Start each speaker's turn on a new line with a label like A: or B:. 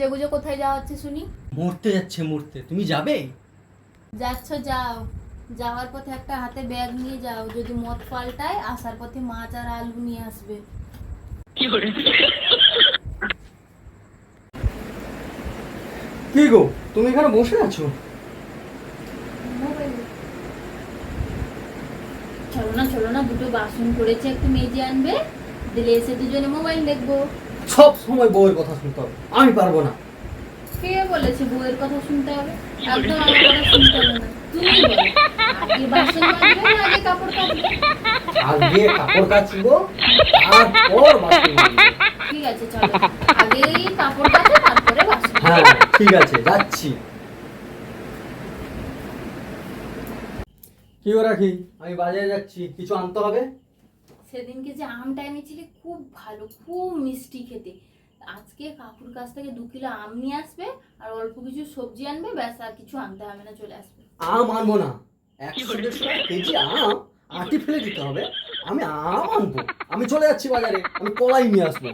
A: যেগুজো কোথায় যাওয়া হচ্ছে শুনি?
B: মরতে যাচ্ছে মরতে তুমি যাবে?
A: যাচ্ছ যাও। যাওয়ার পথে একটা হাতে ব্যাগ নিয়ে যাও। যদি মদ পাল্টায় আসার পথে মাছ আর আলু নিয়ে আসবে।
B: কি গো তুমি এখানে বসে আছো?
A: চলো না চলো না দুটো বাসন করেছে একটু মেজে আনবে। দিলে এসে দুজনে মোবাইল দেখব।
B: সব সময় বউয়ের কথা শুনতে হবে। আমি পারব না।
A: কে বলেছে বউয়ের কথা শুনতে হবে? একদম আমার কথা শুনতে হবে না। তুমি বলো। আগে বাসন মাজবে না আগে কাপড় কাচবে।
B: আগে কাপড় কাচবো তারপর বাসন মাজবো।
A: ঠিক আছে চলো। আগেই কাপড় কাচো তারপরে বাসন
B: হ্যাঁ ঠিক আছে যাচ্ছি। কি রাখি আমি বাজারে যাচ্ছি কিছু আনতে হবে?
A: সেদিনকে যে আমটা এনেছিলে খুব ভালো, খুব মিষ্টি খেতে। আজকে কাকুর কাছ থেকে দু কিলো আম নিয়ে আসবে, আর অল্প কিছু সবজি আনবে, ব্যাস আর কিছু আনতে হবে না, চলে আসবে।
B: আম আনব না। কেজি আম আটি ফেলে দিতে হবে। আমি আম আনব। আমি চলে যাচ্ছি বাজারে, আমি কলাই নিয়ে আসব।